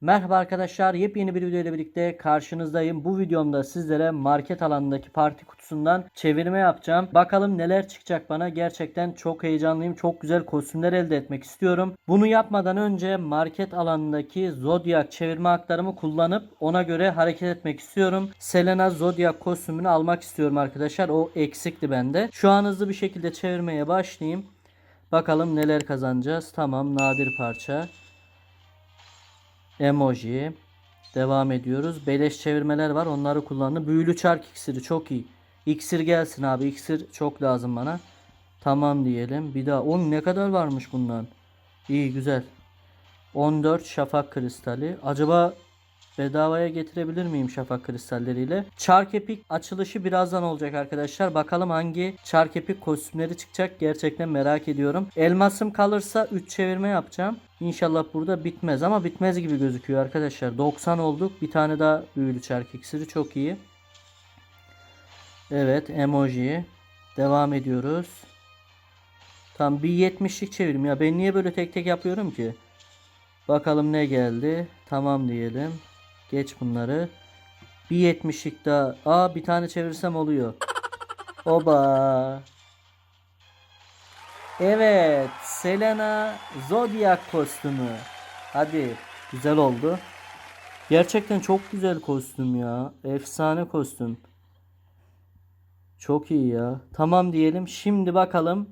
Merhaba arkadaşlar, yepyeni bir video ile birlikte karşınızdayım. Bu videomda sizlere market alanındaki parti kutusundan çevirme yapacağım. Bakalım neler çıkacak bana. Gerçekten çok heyecanlıyım. Çok güzel kostümler elde etmek istiyorum. Bunu yapmadan önce market alanındaki Zodiac çevirme haklarımı kullanıp ona göre hareket etmek istiyorum. Selena Zodiac kostümünü almak istiyorum arkadaşlar. O eksikti bende. Şu an hızlı bir şekilde çevirmeye başlayayım. Bakalım neler kazanacağız. Tamam, nadir parça. Emoji. Devam ediyoruz. Beleş çevirmeler var. Onları kullandım. Büyülü çark iksiri çok iyi. İksir gelsin abi. İksir çok lazım bana. Tamam diyelim. Bir daha. On ne kadar varmış bundan? İyi güzel. 14 şafak kristali. Acaba bedavaya getirebilir miyim şafak kristalleriyle? Çark epik açılışı birazdan olacak arkadaşlar. Bakalım hangi çark epik kostümleri çıkacak. Gerçekten merak ediyorum. Elmasım kalırsa 3 çevirme yapacağım. İnşallah burada bitmez ama bitmez gibi gözüküyor arkadaşlar. 90 olduk. Bir tane daha büyülü çark iksiri çok iyi. Evet emoji. Devam ediyoruz. Tam bir 70'lik çevirim ya. Ben niye böyle tek tek yapıyorum ki? Bakalım ne geldi. Tamam diyelim. Geç bunları. Bir 70'lik daha. Aa bir tane çevirsem oluyor. Oba. Evet. Selena Zodiac kostümü. Hadi. Güzel oldu. Gerçekten çok güzel kostüm ya. Efsane kostüm. Çok iyi ya. Tamam diyelim. Şimdi bakalım.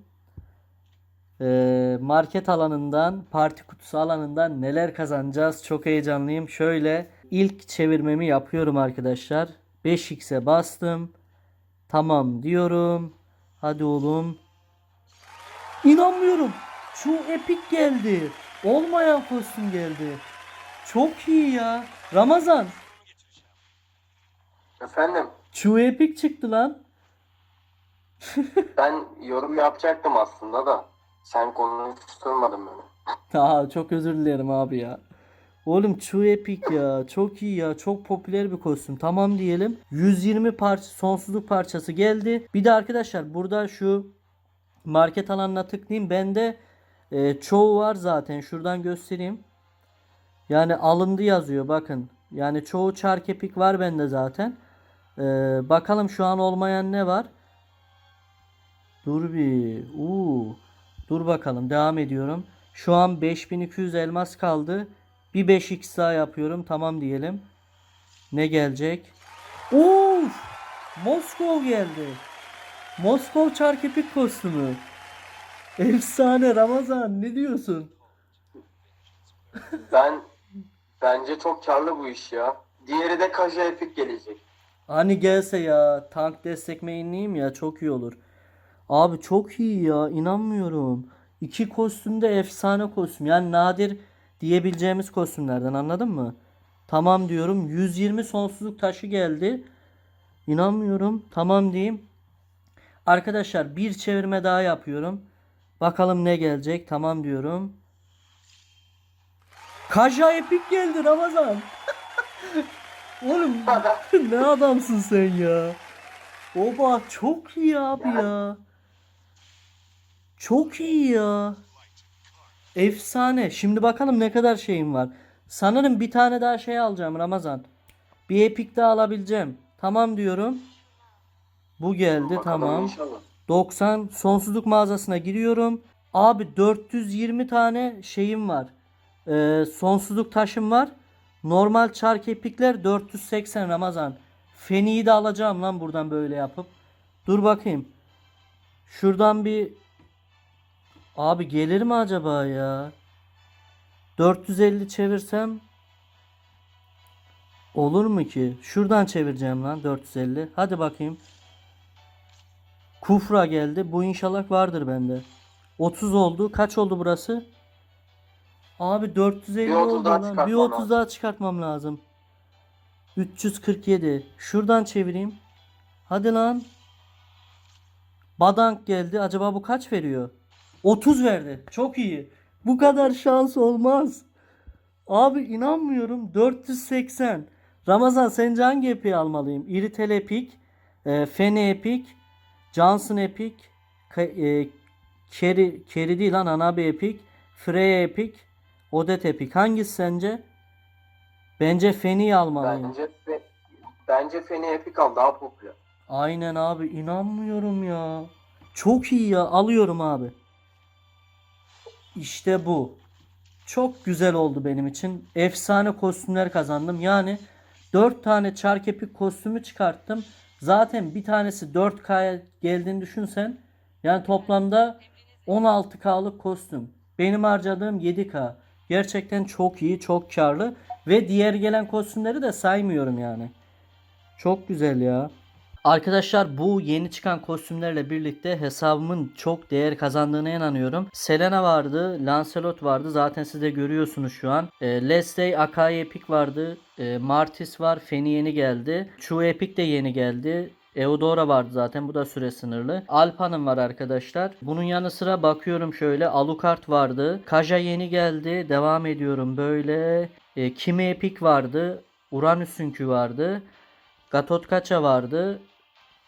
Ee, market alanından, parti kutusu alanından neler kazanacağız? Çok heyecanlıyım. Şöyle ilk çevirmemi yapıyorum arkadaşlar. 5x'e bastım. Tamam diyorum. Hadi oğlum. İnanmıyorum. Şu epik geldi. Olmayan kostüm geldi. Çok iyi ya. Ramazan. Efendim, Şu epik çıktı lan. ben yorum yapacaktım aslında da sen konuşturmadın beni. Aa, çok özür dilerim abi ya. Oğlum Chu Epic ya. Çok iyi ya. Çok popüler bir kostüm. Tamam diyelim. 120 parça sonsuzluk parçası geldi. Bir de arkadaşlar burada şu market alanına tıklayayım. Bende e, çoğu var zaten. Şuradan göstereyim. Yani alındı yazıyor bakın. Yani çoğu çark epik var bende zaten. E, bakalım şu an olmayan ne var? Dur bir. Uuu. Dur bakalım devam ediyorum. Şu an 5200 elmas kaldı. Bir 5x daha yapıyorum. Tamam diyelim. Ne gelecek? Of! Moskov geldi. Moskov çark epik kostümü. Efsane Ramazan ne diyorsun? Ben bence çok karlı bu iş ya. Diğeri de Kaja Epic gelecek. Hani gelse ya tank destek mainliyim ya çok iyi olur. Abi çok iyi ya inanmıyorum. İki kostüm de efsane kostüm. Yani nadir diyebileceğimiz kostümlerden anladın mı? Tamam diyorum. 120 sonsuzluk taşı geldi. İnanmıyorum. Tamam diyeyim. Arkadaşlar bir çevirme daha yapıyorum. Bakalım ne gelecek. Tamam diyorum. Kaja epik geldi Ramazan. Oğlum ne adamsın sen ya. Oba çok iyi abi ya. Çok iyi ya. Efsane. Şimdi bakalım ne kadar şeyim var. Sanırım bir tane daha şey alacağım Ramazan. Bir epik daha alabileceğim. Tamam diyorum. Bu geldi Bakalım tamam. inşallah. 90 sonsuzluk mağazasına giriyorum. Abi 420 tane şeyim var. Ee, sonsuzluk taşım var. Normal çark epikler 480 Ramazan. Feni'yi de alacağım lan buradan böyle yapıp. Dur bakayım. Şuradan bir Abi gelir mi acaba ya? 450 çevirsem olur mu ki? Şuradan çevireceğim lan 450. Hadi bakayım. Kufra geldi. Bu inşallah vardır bende. 30 oldu. Kaç oldu burası? Abi 450 Bir 30 oldu lan. Bir çıkartmam 30 lazım. daha çıkartmam lazım. 347. Şuradan çevireyim. Hadi lan. Badank geldi. Acaba bu kaç veriyor? 30 verdi. Çok iyi. Bu kadar şans olmaz. Abi inanmıyorum. 480. Ramazan sence hangi epiği almalıyım? Iritel epik, e, Fene epik, Johnson epik, Ka- e, Keri, Keri değil lan Hanabi epik, Freya epik, Odet epik. Hangisi sence? Bence Feni'yi almalıyım. Bence Fe- bence Feni Epic al daha popüler. Aynen abi inanmıyorum ya. Çok iyi ya alıyorum abi. İşte bu. Çok güzel oldu benim için. Efsane kostümler kazandım. Yani 4 tane çark epik kostümü çıkarttım. Zaten bir tanesi 4K'ya geldiğini düşünsen. Yani toplamda 16K'lık kostüm. Benim harcadığım 7K. Gerçekten çok iyi, çok karlı. Ve diğer gelen kostümleri de saymıyorum yani. Çok güzel ya. Arkadaşlar bu yeni çıkan kostümlerle birlikte hesabımın çok değer kazandığına inanıyorum. Selena vardı, Lancelot vardı. Zaten siz de görüyorsunuz şu an. E, Leslie Akai Epic vardı. E, Martis var. Feni yeni geldi. Chu Epic de yeni geldi. Eudora vardı zaten bu da süre sınırlı. Alpa'nın var arkadaşlar. Bunun yanı sıra bakıyorum şöyle Alucard vardı. Kaja yeni geldi. Devam ediyorum böyle. E, Kimi Epic vardı. Uranüs'ünkü vardı. Gatotkaça vardı.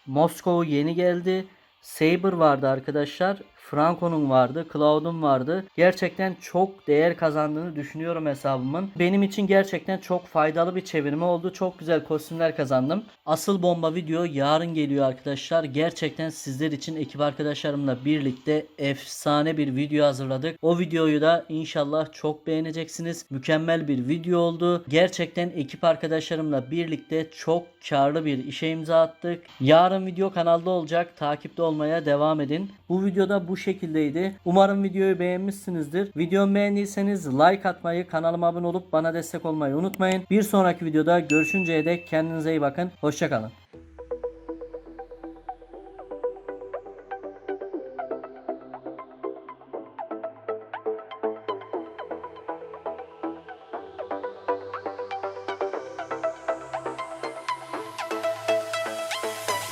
Moskova yeni geldi. Saber vardı arkadaşlar. Franco'nun vardı. Cloud'un vardı. Gerçekten çok değer kazandığını düşünüyorum hesabımın. Benim için gerçekten çok faydalı bir çevirme oldu. Çok güzel kostümler kazandım. Asıl bomba video yarın geliyor arkadaşlar. Gerçekten sizler için ekip arkadaşlarımla birlikte efsane bir video hazırladık. O videoyu da inşallah çok beğeneceksiniz. Mükemmel bir video oldu. Gerçekten ekip arkadaşlarımla birlikte çok karlı bir işe imza attık. Yarın video kanalda olacak. Takipte olmaya devam edin. Bu videoda bu şekildeydi. Umarım videoyu beğenmişsinizdir. Videomu beğendiyseniz like atmayı, kanalıma abone olup bana destek olmayı unutmayın. Bir sonraki videoda görüşünceye dek kendinize iyi bakın. Hoşçakalın.